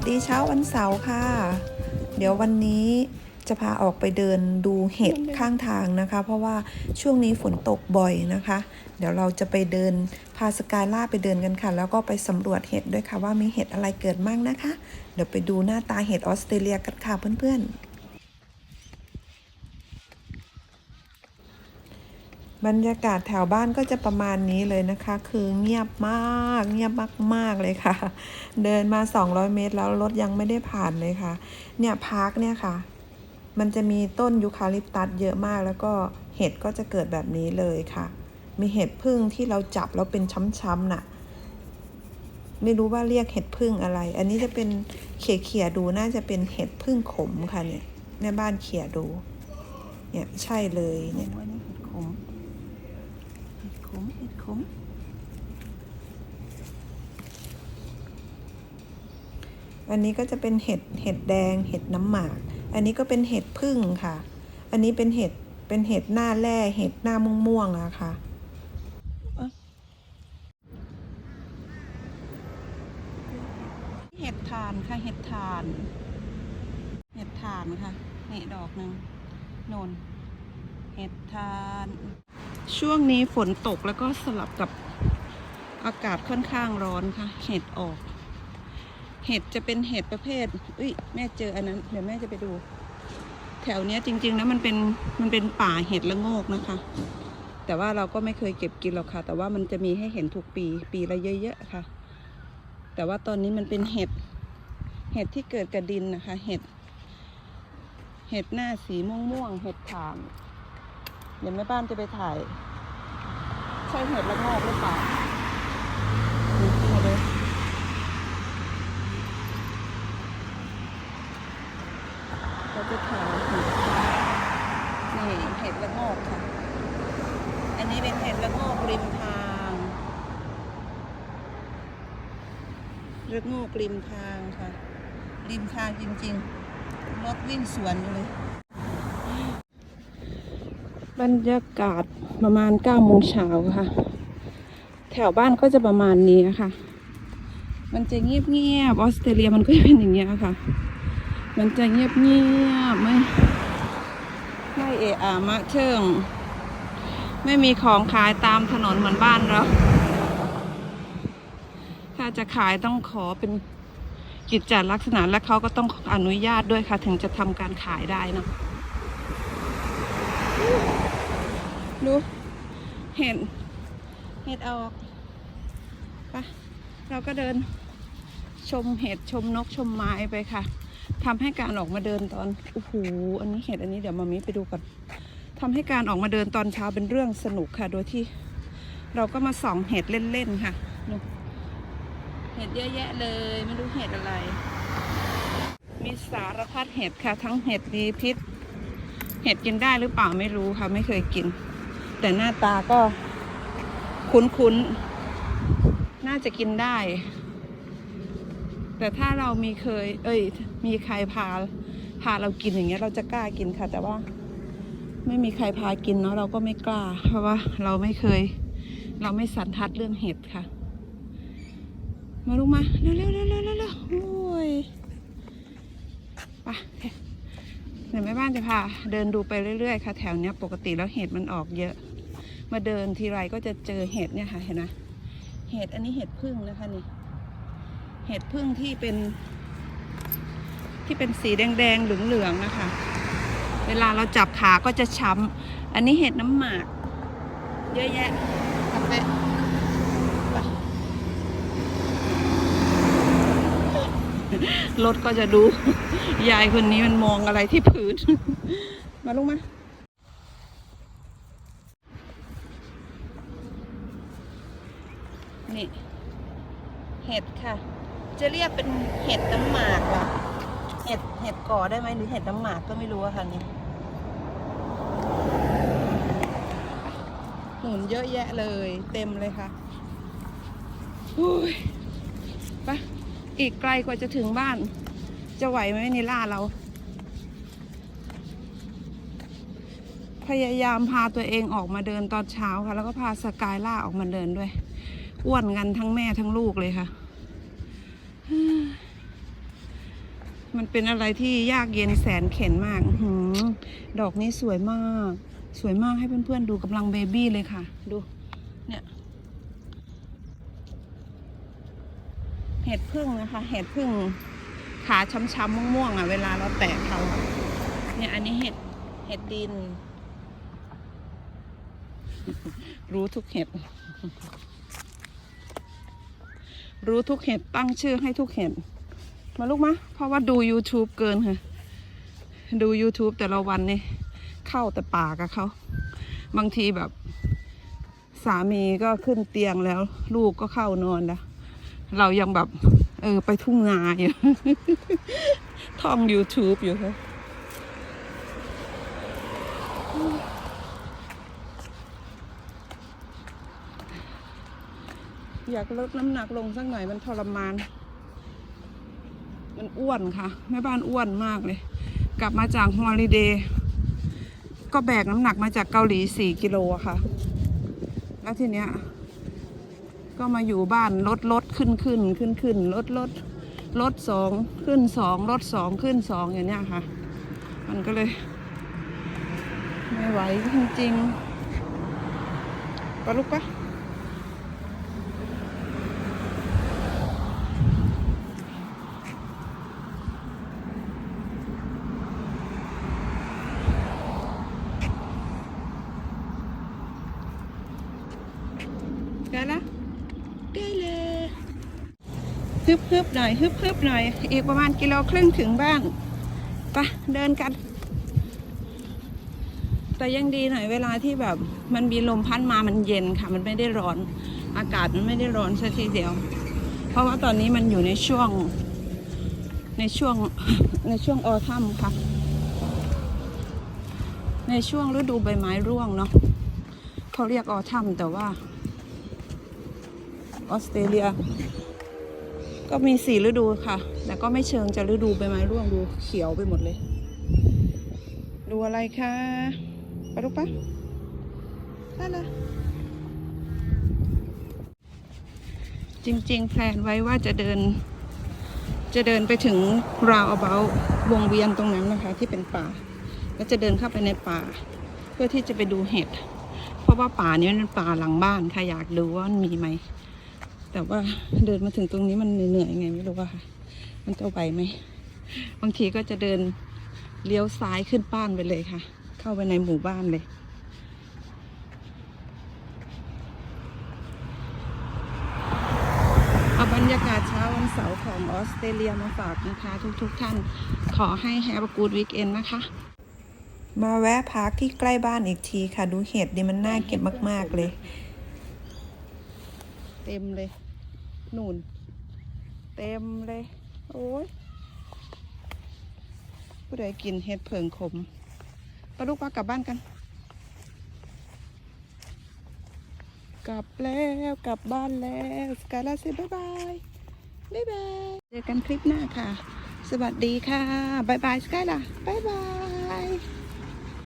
วัสดีเช้าวันเสาร์ค่ะ เดี๋ยววันนี้จะพาออกไปเดินดูเห็ดข้างทางนะคะ เพราะว่าช่วงนี้ฝนตกบ่อยนะคะ เดี๋ยวเราจะไปเดินพาสกายล่าไปเดินกันค่ะ แล้วก็ไปสำรวจเห็ดด้วยค่ะว่ามีเห็ดอะไรเกิดมั่งนะคะ เดี๋ยวไปดูหน้าตาเห็ดออสเตรเลียกันค่ะเพื่อนๆ บรรยากาศแถวบ้านก็จะประมาณนี้เลยนะคะ คือเงียบมาก เงียบมากๆเลยค่ะ เดินมา 200 เมตรแล้วรถยังไม่ได้ผ่านเลยค่ะ เนี่ยพาร์คเนี่ยค่ะ มันจะมีต้นยูคาลิปตัสเยอะมากแล้วก็เห็ดก็จะเกิดแบบนี้เลยค่ะ มีเห็ดพึ่งที่เราจับแล้วเป็นช้ำๆน่ะ ไม่รู้ว่าเรียกเห็ดพึ่งอะไร อันนี้จะเป็นเขี่ยเขี่ยๆดูน่าจะเป็นเห็ดพึ่งขมค่ะเนี่ยแม่บ้านเขี่ยดู เนี่ยใช่เลยเนี่ย อันนี้เห็ดขม เห็ด ขมเห็ดขมอันนี้ก็จะเป็นเห็ดเห็ดแดง เห็ดน้ำหมาก อันนี้ก็เป็นเห็ดพึ่งค่ะ อันนี้เป็นเห็ดเป็นเห็ดหน้าแร่เห็ดหน้าม่วงม่วงๆอะค่ะเห็ดทานค่ะเห็ดทาน เห็ดทานค่ะนี่ดอกหนึ่งโนนเห็ดทาน ช่วงนี้ฝนตกแล้วก็สลับกับอากาศค่อนข้างร้อนค่ะ เห็ดออก เห็ดจะเป็นเห็ดประเภทอุ้ยแม่เจออันนั้น เดี๋ยวแม่จะไปดู แถวเนี้ยจริงๆแล้วมันเป็นมันเป็นป่าเห็ดละโงกนะคะ แต่ว่าเราก็ไม่เคยเก็บกินหรอกค่ะ แต่ว่ามันจะมีให้เห็นทุกปีปีละเยอะๆค่ะ แต่ว่าตอนนี้มันเป็นเห็ด เห็ดที่เกิดกับดินนะคะ เห็ด เห็ดหน้าสีม่วงๆเห็ดถาม เดี๋ยวแม่บ้านจะไปถ่าย ใช่เห็ดละงอกหรือเปล่านี่มาเลยเราจะถ่ายเห็ดนี่เห็ดละงอกค่ะ อันนี้เป็นเห็ดละงอกริมทางรถโง่กริมทางค่ะ ริมทางจริงๆรถวิ่งสวนเลย บรรยากาศประมาณ9โมงเช้าค่ะ แถวบ้านก็จะประมาณนี้ค่ะ มันจะเงียบๆออสเตรเลียมันก็จะเป็นอย่างเงี้ยค่ะ มันจะเงียบเงียบไม่ไม่เอะอะมะเชิงไม่มีของขายตามถนนเหมือนบ้านเรา ถ้าจะขายต้องขอเป็นกิจจลักษณะและเขาก็ต้องอนุญาตด้วยค่ะ ถึงจะทำการขายได้นะ ดู เห็นเห็ดออกปะเราก็เดินชมเห็ดชมนกชมไม้ไปค่ะทำให้การออกมาเดินตอนโอ้โหอันนี้เห็ดอันนี้เดี๋ยวมามิไปดูก่อนทำให้การออกมาเดินตอนเช้าเป็นเรื่องสนุกค่ะ โดยที่เราก็มาส่องเห็ดเล่นๆค่ะดูเห็ดเยอะแยะเลยไม่รู้เห็ดอะไร มีสารพัดเห็ดค่ะ ทั้งเห็ดมีพิษ เห็ดกินได้หรือเปล่าไม่รู้ค่ะ ไม่เคยกิน แต่หน้าตาก็คุ้นๆ น่าจะกินได้ แต่ถ้าเรามีเคย เอ้ย มีใครพา พาเรากินอย่างเงี้ย เราจะกล้ากินค่ะ แต่ว่า ไม่มีใครพากินเนาะเราก็ไม่กล้า เพราะว่าเราไม่เคย เราไม่สันทัดเรื่องเห็ดค่ะ มาลูกมาเร็วเร็วเร็วเร็วเร็วโอ้ยไปเดี๋ยวแม่บ้านจะพาเดินดูไปเรื่อยๆค่ะ แถวเนี้ยปกติแล้วเห็ดมันออกเยอะ มาเดินทีไรก็จะเจอเห็ดเนี่ยค่ะเห็นไหมเห็ดอันนี้เห็ดพึ่งนะคะนี่เห็ดพึ่งที่เป็น ที่เป็นสีแดงๆเหลืองๆนะคะ เวลาเราจับขาก็จะช้ำอันนี้เห็ดน้ำหมาก เยอะแยะกับไปรถก็จะดู ยายคนนี้มันมองอะไรที่พื้น มาลงมา นี่ เห็ดค่ะ จะเรียกเป็นเห็ดน้ำหมากเหรอเห็ดเห็ดก่อได้ไหมหรือเห็ดน้ำหมากก็ไม่รู้อะค่ะนี่หนุนเยอะแยะเลย เต็มเลยค่ะอุ้ยไปอีกไกลกว่าจะถึงบ้าน จะไหวไหมในล่าเรา พยายามพาตัวเองออกมาเดินตอนเช้าค่ะ แล้วก็พาสกายล่าออกมาเดินด้วย อ้วนกันทั้งแม่ทั้งลูกเลยค่ะ มันเป็นอะไรที่ยากเย็นแสนเข็นมากอดอกนี้สวยมาก สวยมากให้เพื่อนๆดูกำลังเบบี้เลยค่ะ ดู เนี่ย เห็ดพึ่งนะคะ เห็ดพึ่งขาช้ำๆม่วงๆอะเวลาเราแตะเขาเนี่ยอันนี้เห็ดเห็ดดิน รู้ทุกเห็ด รู้ทุกเห็ดตั้งชื่อให้ทุกเห็ดมาลูกมะเพราะว่าดู YouTube เกินค่ะ ดู YouTube แต่ละวันนี่เข้าแต่ปากกับเขา บางทีแบบ สามีก็ขึ้นเตียงแล้ว ลูกก็เข้านอนแล้ว เรายังแบบ เออ ไปทุ่งนาอยู่ ท่อง YouTube อยู่ค่ะ อยากลดน้ำหนักลงสักหน่อยมันทรมาน มันอ้วนค่ะแม่บ้านอ้วนมากเลย กลับมาจากฮอลิเดย์ก็แบกน้ำหนักมาจากเกาหลีสี่กิโลค่ะ แล้วทีเนี้ย ก็มาอยู่บ้านลดลดขึ้นขึ้นขึ้นขึ้นลดลดลดสองขึ้นสองลดสองขึ้นสองอย่างเนี้ยค่ะ มันก็เลย ไม่ไหวจริงๆปลูกปะ ได้ละได้เลย ฮึบฮึบหน่อยฮึบฮึบหน่อย อีกประมาณกิโลครึ่งถึงบ้านไปะเดินกัน แต่ยังดีหน่อยเวลาที่แบบมันมีลมพัดมามันเย็นค่ะ มันไม่ได้ร้อน อากาศมันไม่ได้ร้อนสักทีเดียว เพราะว่าตอนนี้มันอยู่ในช่วง ในช่วงในช่วงออทัมค่ะ ในช่วงฤดูใบไม้ร่วงเนาะเขาเรียกออทัมแต่ว่าออสเตรเลีย ก็มีสี่ฤดูค่ะ แต่ก็ไม่เชิงจะฤดูใบไม้ร่วงดูเขียวไปหมดเลย ดูอะไรคะไปลูปะได้ละจริงๆ แพลนไว้ว่าจะเดิน จะเดินไปถึงราว about วงเวียนตรงนั้นนะคะ ที่เป็นป่า แล้วจะเดินเข้าไปในป่า เพื่อที่จะไปดูเห็ด เพราะว่าป่านี้มันเป็นป่าหลังบ้านค่ะอยากดูว่ามันมีไหม แต่ว่าเดินมาถึงตรงนี้มันเหนื่อยๆไงไม่รู้ว่าค่ะ มันจะไหวไหม บางทีก็จะเดินเลี้ยวซ้ายขึ้นบ้านไปเลยค่ะ เข้าไปในหมู่บ้านเลยเอาบรรยากาศเช้าวันเสาร์ของออสเตรเลียมาฝากนะคะทุกๆทท่านขอให้ Have a good weekend นะคะ มาแวะพักที่ใกล้บ้านอีกทีค่ะ ดูเห็ดนี่มันน่าเก็บมาก ๆ เลย เต็มเลยหนุนเต็มเลย โอ้ยผู้ใดกินเห็ดเผิงขมปลาลูกปลากลับบ้านกัน กลับแล้วกลับบ้านแล้วสกายลาสิบ๊ายบายบ๊ายบายเจอกันคลิปหน้าค่ะ สวัสดีค่ะบ๊ายบายสกายล่ะบ๊ายบาย